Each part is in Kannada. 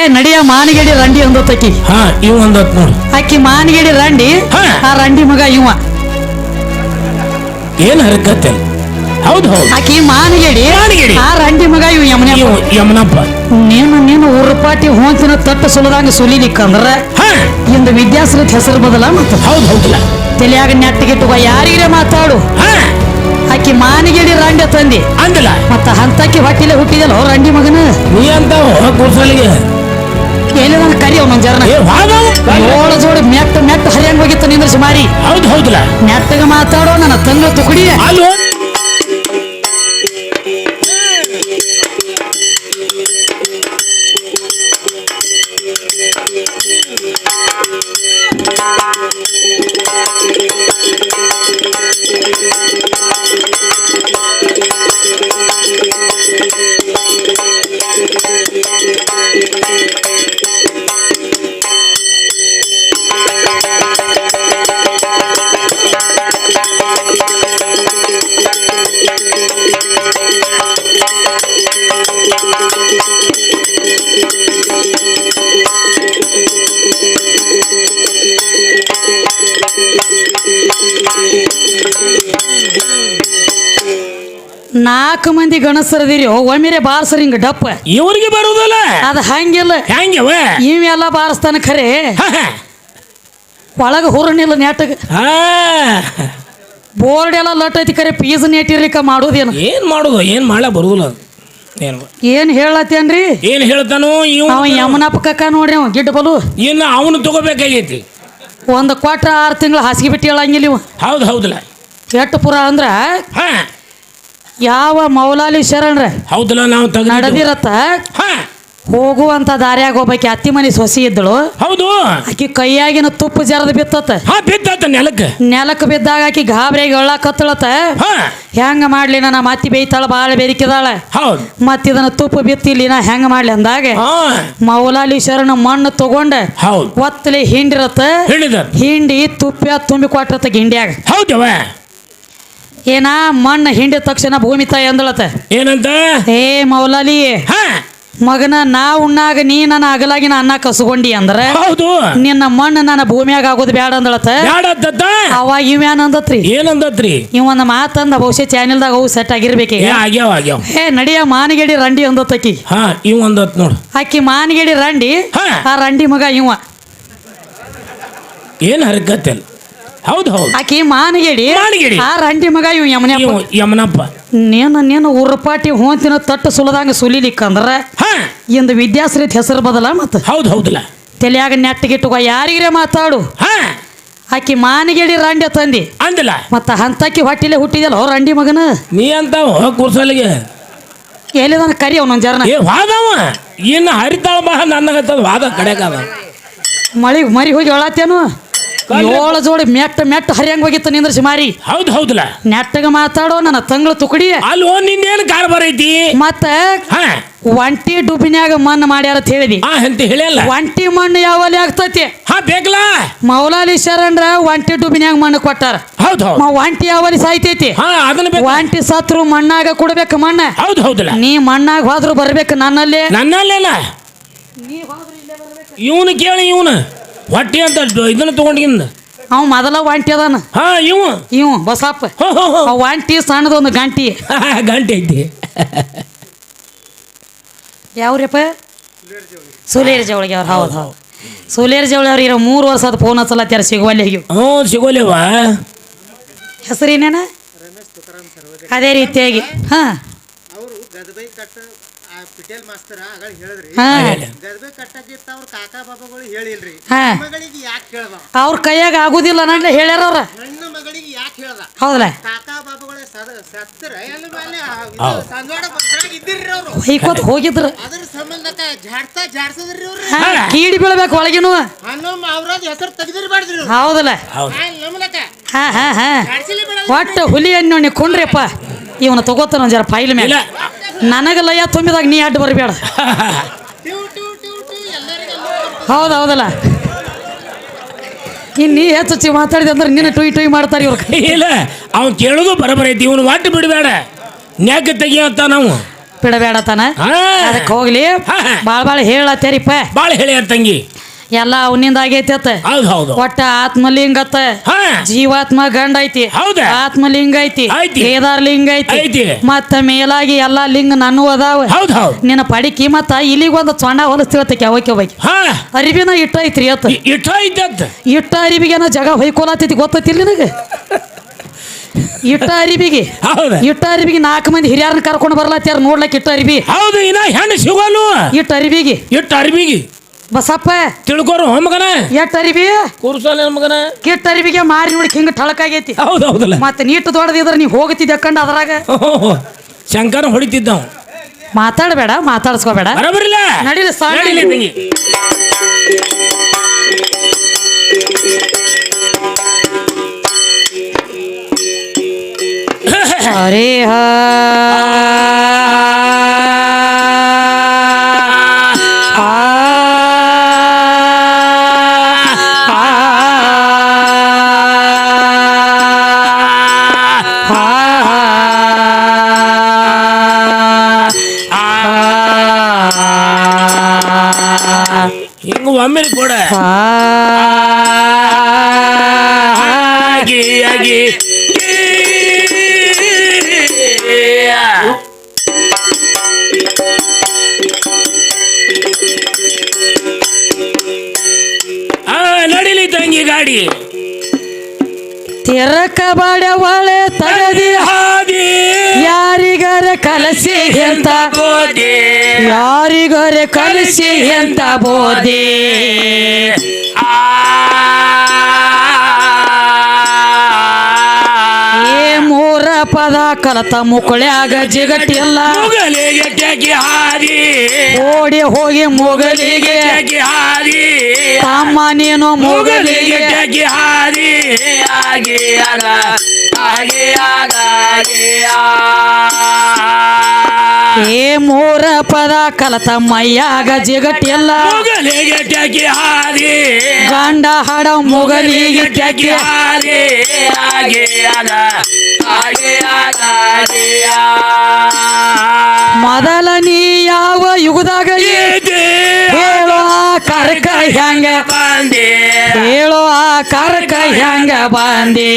ಏ ನಡಿಯ ಮಾನಿಗೇಡಿ ರಂಡಿ ಅಂದತ್ತಕಿ ಹಾ ಇವ್ ಒಂದತ್ ನೋಡು. ಆಕಿ ಮಾನಿಗೇಡಿ ರಂಡಿ ಹಾ. ಆ ರಂಡಿ ಮಗ ಇವ. ಏನ್ ಹರಕತ್ತೆ? ಹೌದು ಹೌದು. ಆಕಿ ಮಾನಿಗೇಡಿ ಮಾನಿಗೇಡಿ. ಆ ರಂಡಿ ಮಗ ಇವ ಯಮನೆ ಇವ್ ಯಮನಪ್ಪ. ನೀನು ನೀನು ಉರುಪಾಟಿ ಹೋಂತಿನ ತಟ್ಟ ಸುಲದಂಗ ಸುಲಿಲಿಕ್ಕಂದ್ರ ಹಾ. ಇಂದು ವಿದ್ಯಾಸರತ್ ಹೆಸರು ಬದಲ ಮತ್ತ ಹೌದು ಹೌದಿಲ್ಲ ತಲೆಯಾಗ ನೆಟ್ಟಗಿಟ್ಟುವ ಯಾರಿಗೇ ಮಾತಾಡು. ಹಾ. ಆಕಿ ಮಾನಿಗೇಡಿ ರಂಡ ತಂದಿ. ಅಂದಿಲ್ಲ. ಮತ್ತ ಹಂತಕ್ಕೆ ಹೊಟ್ಟಿಲೆ ಹುಟ್ಟಿದಲ್ಲ ರಂಡಿ ಮಗನ. ನೀ ಅಂತ ನನ್ನ ಕರಿ ಅವನ ಜರ್ನ ಏ ವಾದವ್ ಓಳ ಜೋಡಿ ಮೆಟ್ಟ ಮೆಟ್ಟ ಹರಿಯಂಗ್ ಹೋಗಿತ್ತು ನಿಂದ್ರಿಸಿ ಮಾರಿ. ಹೌದು ಹೌದಿಲ್ಲ. ಮೆಟ್ಟಗ ಮಾತಾಡೋ ನನ್ನ ತಂಗ ತುಕಡಿ. ಅಲ್ವ ನಾಲ್ಕು ಮಂದಿ ಗಣಸರದಿರಿ ಒಮ್ಮೆರೆ ಬಾರ್ಸರಿ ಹಿಂಗ ಡಪ್ಪ. ಇವರಿಗೆ ಬರುದಲ್ಲ? ಅದ ಹಂಗಿಲ್ಲ. ಹೆಂಗವ? ಇವೆಲ್ಲ ಬಾರಿಸ್ತಾನ ಖರೆ. ಒಳಗ ಹುರಣಿಲ್ಲ ನೆಟ್ಟಗ ಬೋರ್ಡ್ ಎಲ್ಲ ಲಟ್ ಐತಿ ಖರೆ ಪೀಸ್ ನೆಟ್ಟಿರ್ಲಿಕ್ಕ ಮಾಡೋದೇನು? ಏನ್ ಮಾಡೋದು? ಏನ್ ಮಾಡ ಬರುದಿಲ್ಲ. ಏನ್? ಹೇಳತ್ತೇನ್ರಿ? ಏನ್ ಹೇಳ್ತಾನೋ ಇವ್ ಅವ ಯಮನಪ್ಪ ಕಕ್ಕ ನೋಡ್ರಿ ಅವ ಗಿಡ್ಡ ಬಲು. ಇನ್ನು ಅವನು ತಗೋಬೇಕಾಗೈತಿ. ಒಂದು ಕ್ವಾಟ್ರ ಆರು ತಿಂಗಳು ಹಾಸಿಗೆ ಬಿಟ್ಟು ಹೇಳಂಗಿಲ್ಲ ಇವ. ಹೌದು ಹೌದಲ್ಲ ಕೆಟ್ಟ ಪುರ ಅಂದ್ರ ಹಾ. ಯಾವ ಮೌಲಾಲಿ ಶರಣರ? ಹೌದಲ್ಲ ನಾವು ತೆಗ್ದಿದ್ದು. ನಡೆದಿರತ್ತ? ಹೋಗುವಂತ ದಾರ್ಯಾಗ ಒಬ್ಬಾಕಿ ಅತ್ತಿ ಮನೆ ಸೊಸಿ ಇದ್ದಳು. ಹೌದು. ಆಕಿ ಕೈಯಾಗಿನ ತುಪ್ಪ ಜರದ ಬಿತ್ತತ್ತ. ಹಾ ಬಿದ್ದಾತ ನೆಲಕ್ಕೆ. ನೆಲಕ್ಕೆ ಬಿದ್ದಾಗ ಆಕಿ ಗಾಬರಿಯಾಗಿ ಎಳ್ಳಾಕತ್ತಳತ್ತ ಹಾ. ಹೆಂಗ ಮಾಡ್ಲಿ ನಮ್ಮ ಅತ್ತಿ ಬೇಯ್ತಾಳ ಬಾಳ ಬೇರಿಕಿದಾಳ. ಹೌದು. ಮತ್ತ ಇದನ್ನ ತುಪ್ಪ ಬಿತ್ತಿಲಿ ನಾ ಹೆಂಗ ಮಾಡ್ಲಿ ಅಂದಾಗ ಹಾ. ಮೌಲಾಲಿ ಶರಣ ಮಣ್ಣು ತಗೊಂಡ ಹೌದು. ಒತ್ತಲಿ ಹಿಂಡಿರತ್ತ. ಹೇಳಿದ ಹಿಂಡಿ ತುಪ್ಪ ತುಂಬಿ ಕೊಟ್ಟಿರತ್ತ ಗಿಂಡ್ಯಾಗ. ಹೌದವ. ಏನ ಮಣ್ಣ ಹಿಂಡಿದ ತಕ್ಷಣ ಭೂಮಿ ತಾಯಿ ಅಂದಳತ್ತ ಏನಂತ? ಏ ಮೌಲಾಲಿ ಮಗನ ನಾ ಉಣ್ಣಾಗ ನೀ ನನ್ನ ಅಗಲಾಗಿನ ಅನ್ನ ಕಸಗೊಂಡಿ ಅಂದ್ರೆ ಹೌದು. ನಿನ್ನ ಮಣ್ಣು ನನ್ನ ಭೂಮಿಯಾಗ ಆಗೋದು ಬ್ಯಾಡ ಅಂದಳತ್ತ ಅವಾಗ ಇವ ಏನಂದತ್ರಿ ಏನಂದತ್ರಿ ಇವ್ ಒಂದು ಮಾತಂದ ಬಹುಶಃ ಚಾನೆಲ್ದಾಗ ಅವು ಸೆಟ್ ಆಗಿರ್ಬೇಕು ಏ ಏ ನಡಿಯ ಮಾನಗೇಡಿ ರಂಡಿ ಅಂದತ್ತಕಿ ಹಾ ಇವ್ ಒಂದತ್ ನೋಡು. ಅಕ್ಕಿ ಮಾನಗೇಡಿ ರಂಡಿ ಹಾ. ಆ ರಂಡಿ ಮಗ ಇವ. ಏನ್ ಹರಕತ್ತಿಲ್ಲ ಹೌದು ಹೌದು. ಆಕಿ ಮಾನಗೇಡಿ. ಮಾನಗೇಡಿ. ಆ ರಂಡಿ ಮಗ ಇವ್ ಯಮನಪ್ಪ. ಇವ್ ಯಮನಪ್ಪ. ನೀನು ಪಾಟಿ ಉರ್ಪಾಟಿ ಹೋಂತಿನ ತಟ್ಟು ಸುಲದಂಗ ಸುಲಿಲಿಕ್ಕಂದ್ರ ಹಾ. ಇಂದು ವಿದ್ಯಾಶ್ರೀತ್ ಹೆಸರು ಬದಲ ಮತ್ತ. ಹೌದು ಹೌದಲ್ಲ. ತಲೆಯಾಗ ನೆಟ್ಟಗಿಟ್ಟು ಯಾರಿಗೇ ಮಾತಾಡು. ಹಾ. ಆಕಿ ಮಾನಗೇಡಿ ರಂಡಿ ತಂದಿ. ಅಂದಿಲ್ಲ. ಮತ್ತ ಹಂತಕ್ಕೆ ಹೊಟ್ಟಿಲೆ ಹುಟ್ಟಿದಲ್ಲ ಅವ್ರ ರಂಡಿ ಮಗನ? ನೀ ಅಂತ ಕುರ್ಸಲಿಗೆ ಎಲ್ಲಿದಾನ ಕರಿ ಅವನೊಂದ್ ಜರ್ನ? ಏ ವಾದವ. ಇನ್ನು ಹರಿತಾಳ ಬಾ ನನಗತ್ತದ ವಾದ ಕಡೆಗಾದ ಮಳಿ ಮರಿ ಹೋಗಿ ಹೇಳತ್ತೇನು ಏಳು ಜೋಡಿ ಮೆಟ್ಟ ಮೆಟ್ಟ ಹರಿಯಂಗ್ ಹೋಗಿತ್ತು ನಿಂದ್ರ ಮಾರಿ. ಹೌದು ಹೌದಲ್ಲ ನೆಟ್ಟಗ ಮಾತಾಡೋ ನನ್ನ ತಂಗಳ ತುಕಡಿ. ಅಲ್ಲೋ ನಿಂದೇನು ಕಾರ್ಬಾರ್ ಐತಿ ಮತ್ತ ಹಾ. ಒಂಟಿ ಡುಬಿನ್ಯಾಗ ಮಣ್ಣು ಮಾಡ್ಯಾರ ಅಂತ ಹೇಳಿದಿ. ಹಾ ಅಂತ ಹೇಳಿಯಲ್ಲ ಒಂಟಿ ಮಣ್ಣು ಯಾವಲ್ಲಿ ಆಗ್ತೈತಿ? ಹಾ ಬೇಕಲ್ಲ ಮೌಲಾಲಿ ಶರಣರ ಒಂಟಿ ಡುಬಿನ್ಯಾಗ ಮಣ್ಣು ಕೊಟ್ಟಾರ. ಹೌದು ಒಂಟಿ ಯಾವಲ್ಲಿ ಸಾಯ್ತೈತಿ? ಒಂಟಿ ಸತ್ರು ಮಣ್ಣಾಗ ಕೊಡ್ಬೇಕು ಮಣ್ಣ. ಹೌದು ಹೌದಲ್ಲ ನೀ ಮಣ್ಣಾಗ ಹೋದ್ರು ಬರ್ಬೇಕು ನನ್ನಲ್ಲಿ. ನನ್ನಲ್ಲಿ ಇವನು ಕೇಳಿ ಇವನು. ಹೊಟ್ಟಿ ಅಂತ ಇದನ್ನ ತಗೊಂಡಿಂದ ಅವ್ ಮೊದಲ ವಾಂಟಿ ಅದಾನ. ಹಾ ಇವ. ಇವು ಬಸಪ್ಪ. ಆ ಒಂಟಿ ಸಣ್ಣದೊಂದು ಗಂಟಿ. ಗಂಟೆ ಐತಿ. ಯಾವ್ರಿಯಪ್ಪ ಸುಲೇರ್ ಜವಳಿಗೆ ಅವ್ರು ಹೌದು ಹೌದು. ಸುಲೇರ್ ಜವಳಿ ಅವ್ರು ಇರೋ ಮೂರು ವರ್ಷದ ಫೋನ್ ಹಚ್ಚಲತ್ಯಾರ ಸಿಗುವಲ್ಲಿ ಹ್ಞೂ ಸಿಗೋಲೇವ ಹೆಸರೇನೇನ? ಅದೇ ರೀತಿಯಾಗಿ. ಹಾ. ಪಿಟೇಲ್ ಮಾಸ್ತರ್ ಆಗಳ ಹೇಳಿದ್ರಿ. ಹಾ. ಗದಬೈ ಕಟ್ಟಕ್ಕಿತ್ತ ಅವ್ರ ಕಾಕಾ ಬಾಬಾಗಳು ಹೇಳಿಲ್ರಿ. ಹಾ. ಮಗಳಿಗೆ ಯಾಕೆ ಹೇಳ್ದ? ಅವ್ರ ಕೈಯಾಗ ಆಗುದಿಲ್ಲ ನನ್ನ ಹೇಳ್ಯಾರ ಅವ್ರ. ಹೆಣ್ಣು ಮಗಳಿಗೆ ಯಾಕೆ ಹೇಳ್ದ? ಹೌದಲ್ಲ ಕಾಕಾ ಬಾಬಾಗಳೇ ಸದ ಸತ್ತರ ಎಲ್ಲ ಮೇಲೆ ಸಂಜೋಡ ಬದ್ರಾಗ ಇದ್ದಿರ್ರಿ ಅವರು. ಹೊಯ್ಕೋತ್ ಹೋಗಿದ್ರು. ಅದ್ರ ಸಂಬಂಧಕ್ಕ ಜಾಡ್ತಾ ಜಾಡ್ಸದ್ರಿ ಅವ್ರು. ಹಾ, ಕೀಡಿ ಬೀಳ್ಬೇಕು ಒಳಗಿನೂ. ಹನ್ನೊಮ್ಮ ಅವ್ರದ್ ಹೆಸರು ತೆಗ್ದಿರ್ಬಾರ್ದ್ರಿ ಅವ್ರು. ಹೌದಲ್ಲ ಹೌದು. ನಮ್ಮಲಕ್ಕ ಹಾ ಹಾ ಹಾ. ಜಾಡ್ಸಿಲಿ ಬೇಡ ಒಟ್ಟು ಹುಲಿ ಅನ್ನೋ ಕುಂಡ್ರಿಯಪ್ಪ ಇವನ ತಗೋತಾನ ಜರ ಫೈಲ್ ಮೇಲೆ ಇಲ್ಲ. ನನಗ ಲಯ ತುಂಬಿದಾಗ ನೀ ಅಡ್ಡು ಬರಬೇಡ. ಹೌದು ಹೌದಲ್ಲ ಇನ್ ನೀ ಹೆಚ್ಚು ಹೆಚ್ಚು ಮಾತಾಡಿದೆ ಅಂದ್ರೆ ನಿನ್ನ ಟುಯ್ ಟುಯ್ ಮಾಡ್ತಾರೆ ಇವ್ರು. ಇಲ್ಲ ಅವ್ನು ಕೇಳೋದು ಬರಬರ ಐತಿ ಇವನು ಒಟ್ಟು ಬಿಡಬೇಡ. ನ್ಯಾಕ ತೆಗಿಯತ್ತ ನಾವು. ಬಿಡಬೇಡತನ ತಾನ. ಅದಕ್ಕೆ ಹೋಗ್ಲಿ. ಬಾಳ ಬಾಳ ಭಾಳ ಭಾಳ ಹೇಳತ್ತೇರಿಪ್ಪ. ಬಾಳ ಹೇಳ್ಯಾರ ತಂಗಿ. ಎಲ್ಲ ಅವನಿಂದ ಆಗೈತಿ ಅತ್ತ. ಹೌದು ಹೌದು. ಒಟ್ಟ ಆತ್ಮಲಿಂಗತ್ತ ಅತ್ತ. ಜೀವಾತ್ಮ ಗಂಡ ಐತಿ. ಹೌದಾ? ಆತ್ಮಲಿಂಗ ಐತಿ. ಕೇದಾರ್ ಲಿಂಗ ಐತಿ. ಮತ್ತ ಮೇಲಾಗಿ ಎಲ್ಲಾ ಲಿಂಗ ನಾನು ಅದಾವ. ನಿನ್ನ ಪಡಿಕಿ ಮತ್ತ ಇಲ್ಲಿಗೊಂದು ಚೊಣ್ಣ ಹೊಲಸ್ತಿರತ್ತಕ್ಕೆ ಅವಕ್ಕೆ ಹೋಗಿ ಅರಿವಿನ ಇಟ್ಟ ಐತ್ರಿ ಅತ್ತ. ಇಟ್ಟ ಇಟ್ಟ ಅರಿವಿಗೆನ ಜಗ ಹೊಯ್ಕೊಳತೈತಿ ಗೊತ್ತೈತಿಲ್ಲ ನಿನಗೆ? ಇಟ್ಟ ಅರಿವಿಗೆ. ಹೌದ. ಇಟ್ಟ ಅರಿವಿಗೆ ನಾಲ್ಕು ಮಂದಿ ಹಿರಿಯರನ್ನ ಕರ್ಕೊಂಡು ಬರ್ಲತ್ತಾರ ನೋಡ್ಲಕ್ಕೆ ಇಟ್ಟ ಅರಿವಿ. ಹೌದು ಇನ್ನ ಹೆಣ್ಣು ಸಿಗೋಲು ಇಟ್ಟ ಅರಿವಿಗೆ. ಇಟ್ಟು ಅರ್ಬಿಗಿ ಬಸಪ್ಪ ತಿಳ್ಕೊರು ಮಗನ. ಎಟ್ ಅರಿವಿ ಕೂರ್ಸಲ್ಲ ಮಗನ. ಕೆಟ್ಟ ಅರಿವಿಗೆ ಮಾರಿ ನೋಡಿ ಹಿಂಗ ಠಳಕಾಗೈತಿ. ಹೌದು ಹೌದಲ್ಲ. ಮತ್ತೆ ನೀಟ್ ದೊಡ್ಡದಿದ್ರೆ ನೀವು ಹೋಗ್ತಿದ್ದೆ ಕಂಡು ಅದ್ರಾಗ. ಶಂಕರ ಹೊಡಿತಿದ್ದವ್ ಮಾತಾಡಬೇಡ ಮಾತಾಡ್ಸ್ಕೋಬೇಡ. ಬರಬರಿಲ್ಲ? ನಡೀಲಿ ಸಾಕು. ನಡೀಲಿ ತಂಗಿ. ಅರೇ ಹಾ ತಿರಕ ಬಡವಳೆ ತಗದಿ ಹಾದಿ. ಯಾರಿಗರ ಕಲಸಿ ಎಂತ ಬೋದಿ ಯಾರಿಗರ ಕಲಸಿ ಎಂತ ಬೋಧಿ. ಏ ಮೂರ ಪದ ಕಲತ ಮುಕುಳ್ಯಾಗ ಜಿಗಟಿಲ್ಲ ಮುಗಲಿಗೆ ಜಗಿ ಹಾರಿ ಓಡಿ ಹೋಗಿ ಮೊಗಲಿಗೆ. ಜಗಿ ಹಾರಿ ತಮ್ಮ ನೀನು ಮುಗಲಿಗೆ. ಮೊಗಲಿಗೆ ಹಾರಿ ಆಗಿ. ಏ ಮೂರ ಪದ ಕಲತ ಮೈಯಾಗ ಜಿಗಟ್ಟಿಯಲ್ಲ ಮುಗಲಿಗೆ ತೆಗಿ ಹಾದಿ ಗಂಡ ಹಾಡ ಮೊಗಲಿಗೆ ಹಾದಿ ಆಗ ಆಗ ಆ. ಮೊದಲ ನೀ ಯಾವ ಯುಗದಾಗ ಕರ್ಕ ಹೆಂಗ ಬಂದಿ? ಹೇಳೋ ಆ ಕರ್ಕ ಹೆಂಗ ಬಂದಿ?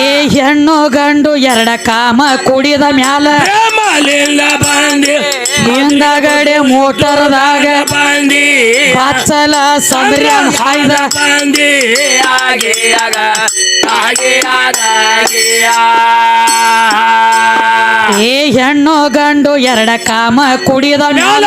ಏ ಹೆಣ್ಣು ಗಂಡು ಎರಡ ಕಾಮ ಕುಡಿದ ಮ್ಯಾಲ ಬಂದೆ. ಹಿಂದಗಡೆ ಮೋಟರ್ದಾಗ ಬಂದಿ. ಬಚ್ಚಲ ಸಂದ್ರಿ ಹಾಯ್ದ. ಬಂದಿ. ಆಗಿ ಆಗ ಆಗಿ ಆಗ. ಏ ಹೆಣ್ಣು ಗಂಡು ಎರಡ ಕಾಮ ಕುಡಿದ ಮ್ಯಾಲ